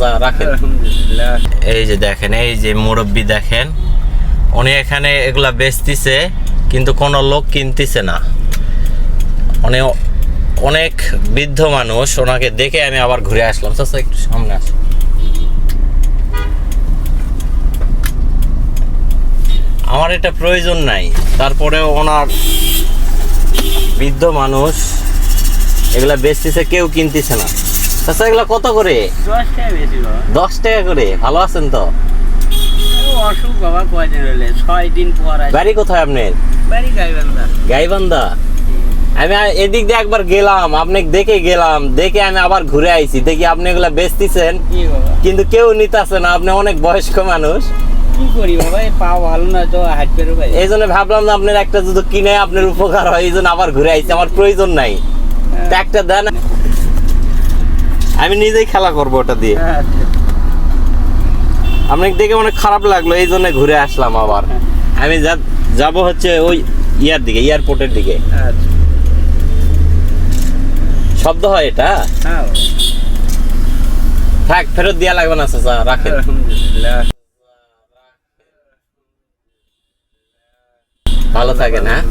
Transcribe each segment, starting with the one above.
চাচা রাখেন। এই যে দেখেন এই যে মুরব্বি দেখেন উনি এখানে এগুলা বেচতিছে কিন্তু কোনো লোক কিনতেছে না। উনি অনেক বৃদ্ধ মানুষ ওনাকে দেখে আমি আবার ঘুরে আসলাম। চাচা একটু সামনে আস আমার এটা প্রয়োজন নাই। তারপরে ওনার বৃদ্ধ মানুষ এগুলা বেচতেছে কেউ কিনতেছে না। চাচা এগুলা কত করে? দশ টাকা করে ভালো আছেন তো? অসুখ বাবা কয়দিন হলে? ছয় দিন পর বাড়ি কোথায় আপনার? বাড়ি গাইবান্ধা। গাইবান্ধা? আমি এদিক দিয়ে একবার গেলাম আপনি দেখে গেলাম দেখে আমি আবার ঘুরে আইছি। দেখি আপনি এগুলা বেচতেছেন। কিন্তু কেউ নিতেছে না আপনি অনেক বয়স্ক মানুষ। কি করি বাবা এই পা ভালো না তো হাট পেরো ভাই। এই জন্য ভাবলাম না আপনার একটা যদি কিনে আপনার উপকার হয় এই জন্য আবার ঘুরে আইছি আমার প্রয়োজন নাই। একটা দেন। আমি নিজেই খেলা করব ওটা দিয়ে। আপনাকে দেখে অনেক খারাপ লাগল এই জন্য ঘুরে আসলাম আবার। আমি যাব হচ্ছে ওই ইয়ার দিকে এয়ারপোর্টের দিকে। শব্দ হয় এটা? থাক ফেরত দেওয়া লাগবে না চাচা রাখেন। ভালো থাকেন হ্যাঁ?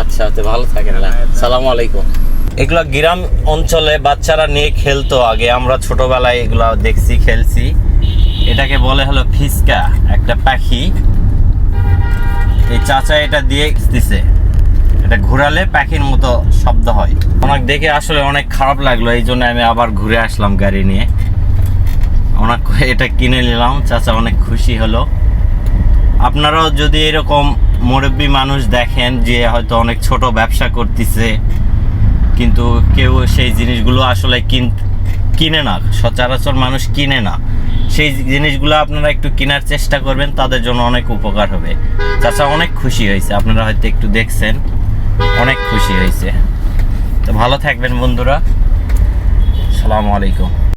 আচ্ছা আচ্ছা ভালো থাকেন সালাম আলাইকুম। এগুলো গ্রাম অঞ্চলে বাচ্চারা নিয়ে খেলতো আগে। আমরা ছোটবেলায় এগুলো দেখছি, খেলছি। এটাকে বলে হলো ফিসকা, একটা পাখি। এই চাচা এটা দিয়ে দিছে। এটা ঘুরালে পাখির মতো শব্দ হয়। ওনার দেখে আসলে অনেক খারাপ লাগল, এই জন্য আমি আবার ঘুরে আসলাম গাড়ি নিয়ে। ওনাকে এটা কিনে নিলাম। চাচা অনেক খুশি হলো। আপনারাও যদি এরকম মুরব্বী মানুষ দেখেন যে হয়তো অনেক ছোট ব্যবসা করতেছে, কিন্তু কেউ সেই জিনিসগুলো আসলে কিন কিনে না। সচরাচর মানুষ কিনে না। সেই জিনিসগুলো আপনারা একটু কেনার চেষ্টা করবেন, তাদের জন্য অনেক উপকার হবে। চাচা, অনেক খুশি হয়েছে। আপনারা হয়তো একটু দেখছেন। অনেক খুশি হয়েছে। তো ভালো থাকবেন বন্ধুরা। সালামু আলাইকুম।